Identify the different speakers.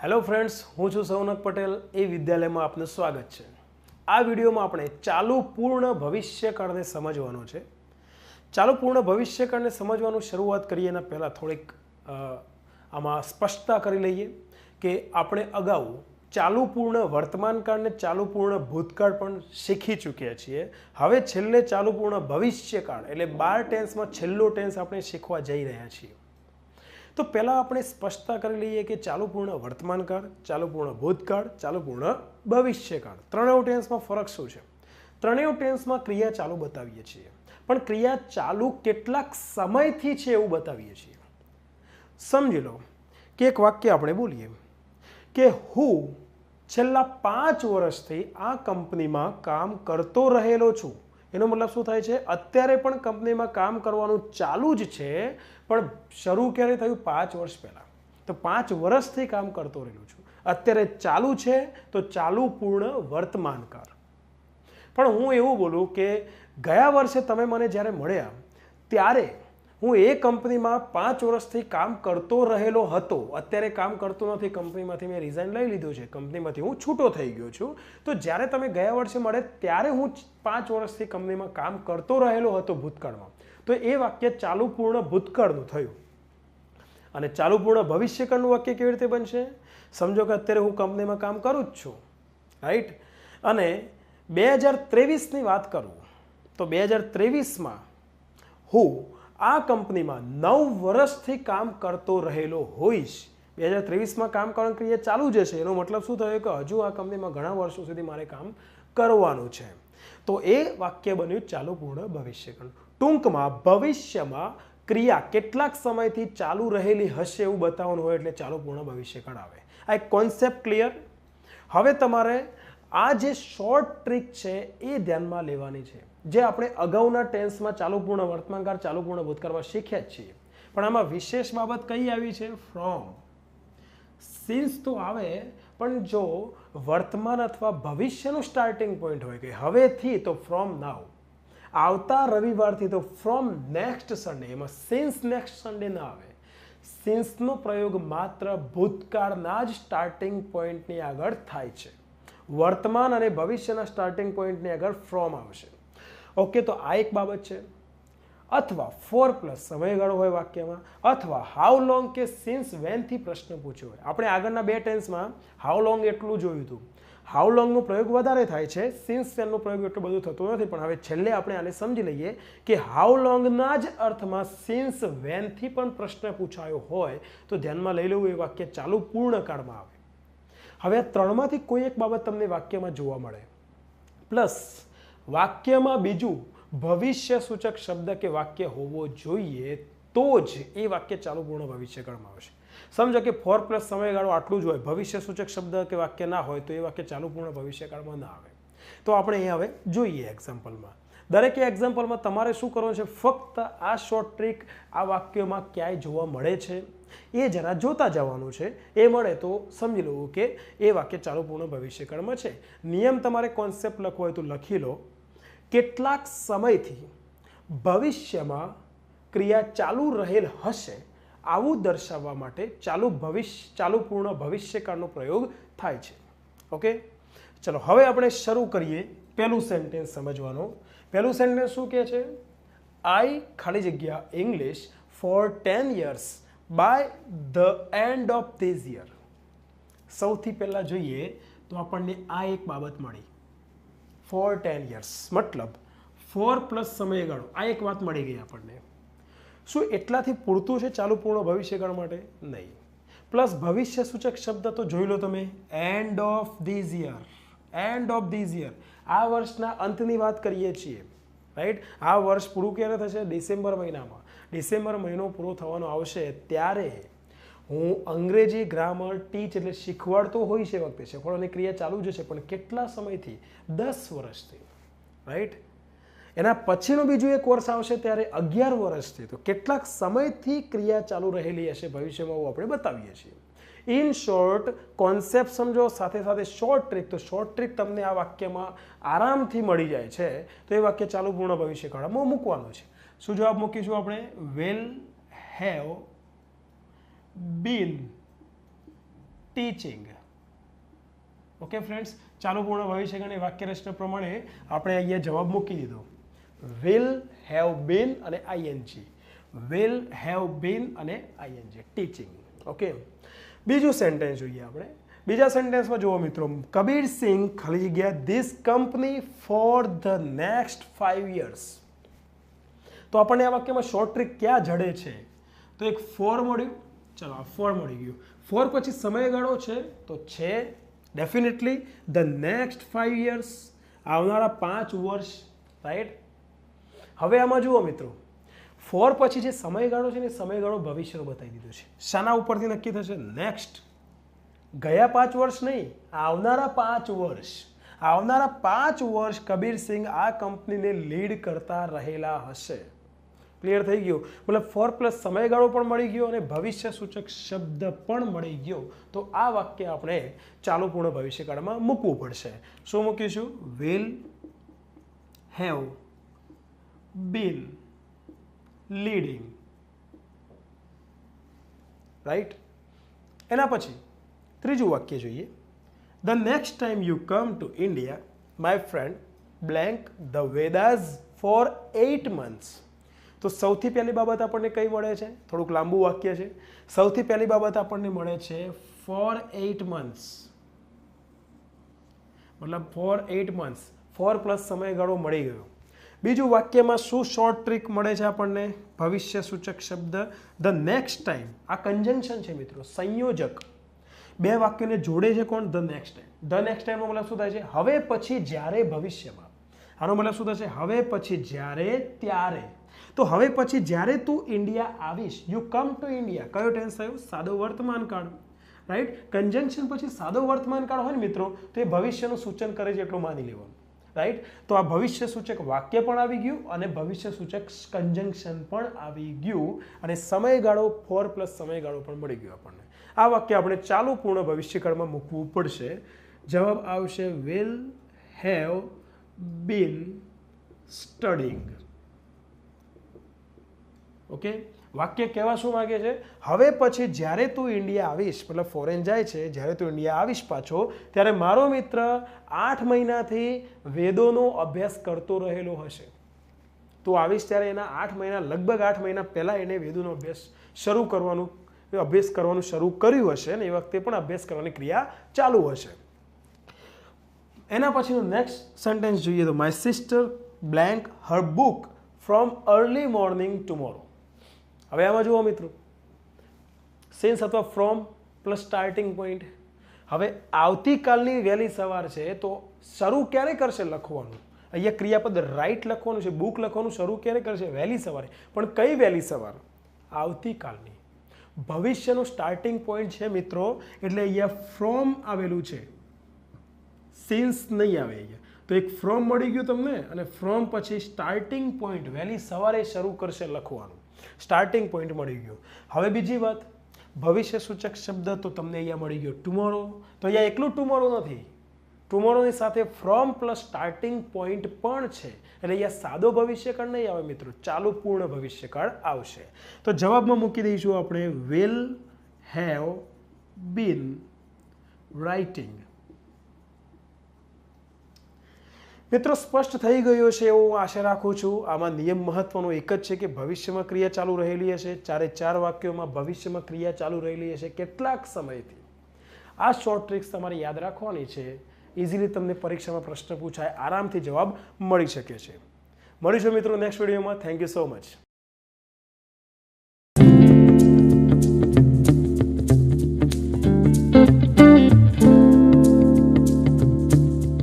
Speaker 1: Hello friends હું છું સૌનક પટેલ. એ વિદ્યાલયમાં આપનું સ્વાગત છે. આ વિડીયોમાં આપણે ચાલુ પૂર્ણ ભવિષ્યકાળને સમજવાનો છે. ચાલુ પૂર્ણ ભવિષ્યકાળને સમજવાનું શરૂઆત કરીએ એના પહેલાં થોડીક આમાં સ્પષ્ટતા કરી લઈએ કે આપણે અગાઉ ચાલુ પૂર્ણ વર્તમાનકાળને ચાલુ પૂર્ણ ભૂતકાળ પણ શીખી ચૂક્યા છીએ. હવે છેલ્લે ચાલુ પૂર્ણ ભવિષ્યકાળ એટલે બાર ટેન્સમાં છેલ્લો ટેન્સ આપણે શીખવા જઈ રહ્યા છીએ. તો પહેલાં આપણે સ્પષ્ટતા કરી લઈએ કે ચાલુપૂર્ણ વર્તમાનકાળ ચાલુપૂર્ણ ભૂતકાળ ચાલુપૂર્ણ ભવિષ્યકાળ ત્રણેય ટેન્સમાં ફરક શું છે? ત્રણેય ટેન્સમાં ક્રિયા ચાલુ બતાવીએ છીએ. પણ ક્રિયા ચાલુ કેટલાક સમયથી છે એવું બતાવીએ છીએ. સમજી લો કે એક વાક્ય આપણે બોલીએ કે હું છેલ્લા પાંચ વર્ષથી આ કંપનીમાં કામ કરતો રહેલો છું. એનો મતલબ શું થાય છે? અત્યારે પણ કંપનીમાં કામ કરવાનું ચાલુ જ છે, પણ શરૂ ક્યારે થયું? પાંચ વર્ષ પહેલાં. તો પાંચ વર્ષથી કામ કરતો રહેલો છું. અત્યારે ચાલુ છે, તો ચાલુ પૂર્ણ વર્તમાનકાળ. પણ હું એવું બોલું કે ગયા વર્ષે તમે મને જ્યારે મળ્યા, ત્યારે હું એ કંપનીમાં પાંચ વર્ષથી કામ કરતો રહેલો હતો. અત્યારે કામ કરતો નથી, કંપનીમાંથી મેં રિઝાઇન લઈ લીધું છે. કંપનીમાંથી હું છૂટો થઈ ગયો છું. તો જ્યારે તમે ગયા વર્ષે મળે ત્યારે હું પાંચ વર્ષથી કંપનીમાં કામ કરતો રહેલો હતો ભૂતકાળમાં. તો એ વાક્ય ચાલુ પૂર્ણ ભૂતકાળનું થયું. અને ચાલુ પૂર્ણ ભવિષ્યકાળનું વાક્ય કેવી રીતે બનશે? સમજો કે અત્યારે હું કંપનીમાં કામ કરું જ છું. રાઈટ અને બે હજાર ત્રેવીસની વાત કરું. તો બે હજાર ત્રેવીસમાં હું આ કંપનીમાં નવ વર્ષથી કામ કરતો રહેલો હોઈશ. બે હજાર ત્રેવીસમાં કામ કરવાની ક્રિયા ચાલુ જ છે એનો મતલબ શું થયો કે હજુ આ કંપનીમાં ઘણા વર્ષો સુધી મારે કામ કરવાનું છે. તો એ વાક્ય બન્યું ચાલુ પૂર્ણ ભવિષ્યકાળ. ટૂંકમાં ભવિષ્યમાં ક્રિયા કેટલાક સમયથી ચાલુ રહેલી હશે એવું બતાવવાનું હોય એટલે ચાલુ પૂર્ણ ભવિષ્યકાળ આવે. આ એક કોન્સેપ્ટ ક્લિયર હવે તમારે આ જે શોર્ટ ટ્રીક છે એ ધ્યાનમાં લેવાની છે. જે આપણે અગાઉના ટેન્સમાં ચાલુ પૂર્ણ વર્તમાનકાળ, ચાલુ પૂર્ણ ભૂતકાળમાં શીખ્યા જ છીએ. પણ આમાં વિશેષ બાબત કઈ આવી છે? ફ્રોમ સિન્સ તો આવે, પણ જો વર્તમાન અથવા ભવિષ્યનું સ્ટાર્ટિંગ પોઈન્ટ હોય કે હવેથી તો ફ્રોમ નાવ આવતા રવિવારથી તો ફ્રોમ નેક્સ્ટ સન્ડે એમાં સિન્સ નેક્સ્ટ સન્ડે ના આવે. સિન્સનો પ્રયોગ માત્ર ભૂતકાળના જ સ્ટાર્ટિંગ પોઈન્ટની આગળ થાય છે. વર્તમાન અને ભવિષ્યના સ્ટાર્ટિંગ પોઈન્ટની આગળ ફ્રોમ આવશે. ઓકે, તો આ એક બાબત છે. અથવા ફોર પ્લસ સમયગાળો હોય વાક્યમાં, અથવા હાઉ લોંગ કે સિન્સ વેનથી પ્રશ્ન પૂછ્યો હોય. આપણે આગળના બે ટેન્સમાં હાઉ લોંગ એટલું જોયું હતું. હાઉ લોંગનો પ્રયોગ વધારે થાય છે, સિન્સ વેનનો પ્રયોગ એટલો બધું થતો નથી, પણ હવે છેલ્લે આપણે આને સમજી લઈએ કે હાઉ લોંગના જ અર્થમાં સિન્સ વેનથી પણ પ્રશ્ન પૂછાયો હોય, તો ધ્યાનમાં લઈ લેવું, એ વાક્ય ચાલુ પૂર્ણ કાળમાં આવે. હવે આ ત્રણમાંથી કોઈ એક બાબત તમને વાક્યમાં જોવા મળે. પ્લસ વાક્યમાં બીજું, ભવિષ્ય સૂચક શબ્દ કે વાક્ય હોવો જોઈએ તો જ એ વાક્ય ચાલુ પૂર્ણ ભવિષ્યકાળમાં આવશે. સમજો કે ફોર પ્લસ સમયગાળો આટલું જ હોય, ભવિષ્ય સૂચક શબ્દ કે વાક્ય ના હોય તો એ વાક્ય ચાલુ પૂર્ણ ભવિષ્યકાળમાં ના આવે. તો આપણે એ હવે જોઈએ એક્ઝામ્પલમાં દરેક એક્ઝામ્પલમાં તમારે શું કરવાનું છે? ફક્ત આ શોર્ટ ટ્રીક આ વાક્યોમાં ક્યાંય જોવા મળે છે? એ જરા જોતા જવાનું છે. એ મળે તો સમજી લો કે એ વાક્ય ચાલુ પૂર્ણ ભવિષ્યકાળમાં છે. નિયમ તમારે કોન્સેપ્ટ લખવો હોય તો લખી લો. કેટલાક સમયથી ભવિષ્યમાં ક્રિયા ચાલુ રહેલ હશે આવું દર્શાવવા માટે ચાલુ ભવિષ્ય, ચાલુ પૂર્ણ ભવિષ્યકાળનો પ્રયોગ થાય છે. ઓકે? ચલો, હવે આપણે શરૂ કરીએ પહેલું સેન્ટેન્સ સમજવાનો. પહેલું સેન્ટેન્સ શું કહે છે? આઈ ખાલી જગ્યા English for ten years by the end of these year સૌથી પહેલાં જોઈએ તો આપણને આ એક બાબત મળી. For ten years. મતલબ, ફોર પ્લસ સમયગાળો. આ એક વાત મળી ગઈ આપણને. શું એટલાથી પૂરતું છે ચાલુ પૂર્ણ ભવિષ્યકાળ માટે? નહીં. પ્લસ ભવિષ્ય સૂચક શબ્દ તો જોઈ લો તમે end of these year end of these year આ વર્ષના અંતની વાત કરીએ છીએ. રાઈટ આ વર્ષ પૂરું ક્યારે થશે? ડિસેમ્બર મહિનામાં. ડિસેમ્બર મહિનો પૂરો થવાનો આવશે ત્યારે હું અંગ્રેજી ગ્રામર, ટીચ એટલે શીખવાડતો હોય છે વખતે, શીખવાડવાની ક્રિયા ચાલુ જ છે પણ કેટલા સમયથી? દસ વર્ષથી રાઈટ એના પછીનો બીજું એક કોર્સ આવશે ત્યારે અગિયાર વર્ષથી તો કેટલાક સમયથી ક્રિયા ચાલુ રહેલી હશે ભવિષ્યમાં એવું આપણે બતાવીએ છીએ. ઇન શોર્ટ કોન્સેપ્ટ સમજો, સાથે સાથે શોર્ટ ટ્રીક તો શોર્ટ ટ્રીક તમને આ વાક્યમાં આરામથી મળી જાય છે. તો એ વાક્ય ચાલુ પૂર્ણ ભવિષ્યકાળમાં મૂકવાનું છે. શું જવાબ મૂકીશું આપણે? Will have been teaching okay friends ચાલુ પૂર્ણ ભવિષ્યકાળની વાક્ય રચના પ્રમાણે આપણે અહીંયા જવાબ મૂકી દીધો. વિલ હેવ બીન અને આઈએનજી વિલ હેવ બીન અને આઈએનજી ટીચિંગ ઓકે બીજું સેન્ટેન્સ જોઈએ આપણે. બીજા સેન્ટેન્સમાં જુઓ મિત્રો. કબીર સિંહ ખાલી જગ્યા this company for the next five years તો આપણને આ વાક્યમાં શોર્ટ ટ્રીક ક્યાં જડે છે? તો એક ફોર મળ્યું. ચલો, આ ફોર મળી ગયું. ફોર પછી સમયગાળો છે, તો છે definitely the next five years આવનારા પાંચ વર્ષ રાઈટ હવે આમાં જુઓ મિત્રો. ફોર પછી જે સમયગાળો છે ને સમયગાળો ભવિષ્યનો બતાવી દીધો છે. શાના ઉપરથી નક્કી થશે? નેક્સ્ટ ગયા પાંચ વર્ષ નહીં, આવનારા પાંચ વર્ષ. આવનારા પાંચ વર્ષ કબીર સિંહ આ કંપનીને લીડ કરતા રહેલા હશે. ક્લિયર થઈ ગયું? મતલબ ફોર પ્લસ સમયગાળો પણ મળી ગયો અને ભવિષ્ય સૂચક શબ્દ પણ મળી ગયો. તો આ વાક્ય આપણે ચાલુ પૂર્ણ ભવિષ્યકાળમાં મૂકવું પડશે. શું મૂકીશું? Will have been leading right એના પછી ત્રીજું વાક્ય જોઈએ. The next time you come to India my friend blank the Vedas for eight months તો સૌથી પહેલી બાબત આપણને કઈ મળે છે? થોડુંક લાંબુ વાક્ય છે. સૌથી પહેલી બાબત આપણને મળે છે ફોર એઇટ મંથ્સ. મતલબ for eight months. For plus સમયગાળો મળી ગયો. બીજું વાક્યમાં શું શોર્ટ ટ્રીક મળે છે આપણને? ભવિષ્ય સૂચક શબ્દ. ધ નેક્સ્ટ ટાઈમ આ કન્જંક્શન છે મિત્રો. સંયોજક. બે વાક્યને જોડે છે કોણ? The next time the next ટાઈમનો મતલબ શું થાય છે? હવે પછી જ્યારે ભવિષ્યમાં. આનો મતલબ શું થશે? હવે પછી જ્યારે, ત્યારે. તો હવે પછી જ્યારે તું ઇન્ડિયા આવીશ યુ કમ ટુ ઇન્ડિયા કયો ટેન્સ થયો? સાદો વર્તમાન કાળ. રાઈટ કન્જંક્શન પછી સાદો વર્તમાન કાળ હોય ને મિત્રો, તો એ ભવિષ્યનું સૂચન કરે છે એટલું માની લેવાનું. રાઈટ તો આ ભવિષ્ય સૂચક વાક્ય પણ આવી ગયું અને ભવિષ્ય સૂચક કન્જંક્શન પણ આવી ગયું અને સમયગાળો ફોર પ્લસ સમયગાળો પણ મળી ગયો આપણને. આ વાક્ય આપણે ચાલુ પૂર્ણ ભવિષ્યકાળમાં મૂકવું પડશે. જવાબ આવશે will have been studying okay? વાક્ય કહેવા શું માગે છે? હવે પછી જ્યારે તું ઇન્ડિયા આવીશ, મતલબ ફોરેન જાય છે, જ્યારે તું ઇન્ડિયા આવીશ પાછો, ત્યારે મારો મિત્ર આઠ મહિનાથી વેદોનો અભ્યાસ કરતો રહેલો હશે. તું આવીશ ત્યારે એના આઠ મહિના, લગભગ આઠ મહિના પહેલાં એને વેદોનો અભ્યાસ શરૂ કરવાનું, અભ્યાસ કરવાનું શરૂ કર્યું હશે ને એ વખતે પણ અભ્યાસ કરવાની ક્રિયા ચાલુ હશે. એના પછીનું નેક્સ્ટ સેન્ટેન્સ જોઈએ તો my sister blank her book from early morning tomorrow હવે આમાં જુઓ મિત્રો. સેન્સ અથવા ફ્રોમ પ્લસ સ્ટાર્ટિંગ પોઈન્ટ હવે આવતીકાલની વહેલી સવાર છે તો શરૂ ક્યારે કરશે લખવાનું? અહીંયા ક્રિયાપદ રાઇટ લખવાનું છે બુક લખવાનું શરૂ ક્યારે કરશે? વહેલી સવારે. પણ કઈ વહેલી સવાર? આવતીકાલની. ભવિષ્યનું સ્ટાર્ટિંગ પોઈન્ટ છે મિત્રો, એટલે અહીંયા ફ્રોમ આવેલું છે. સિન્સ નહીં આવે અહીંયા. તો એક ફ્રોમ મળી ગયું તમને, અને ફ્રોમ પછી સ્ટાર્ટિંગ પોઈન્ટ વહેલી સવારે શરૂ કરશે લખવાનું. સ્ટાર્ટિંગ પોઈન્ટ મળી ગયો. હવે બીજી વાત, ભવિષ્ય સૂચક શબ્દ તો તમને અહીંયા મળી ગયો ટુમોરો તો અહીંયા એકલું ટુમોરો નથી. ટુમોરોની સાથે ફ્રોમ પ્લસ સ્ટાર્ટિંગ પોઈન્ટ પણ છે. એટલે અહીંયા સાદો ભવિષ્યકાળ નહીં આવે મિત્રો, ચાલુ પૂર્ણ ભવિષ્યકાળ આવશે. તો જવાબમાં મૂકી દઈશું આપણે વિલ હેવ બીન રાઇટિંગ મિત્રો, સ્પષ્ટ થઈ ગયો છે એવું આશા રાખું છું. આમાં નિયમ મહત્વનો એક જ છે કે ભવિષ્યમાં ક્રિયા ચાલુ રહેલી હશે. ચારે ચાર વાક્યોમાં ભવિષ્યમાં ક્રિયા ચાલુ રહેલી હશે કેટલાક સમયથી. આ શોર્ટ ટ્રિક્સ તમારે યાદ રાખવાની છે. ઇઝીલી તમને પરીક્ષામાં પ્રશ્ન પૂછાય, આરામથી જવાબ મળી શકે છે. મળીશું મિત્રો નેક્સ્ટ વિડીયોમાં થેન્ક યુ સો મચ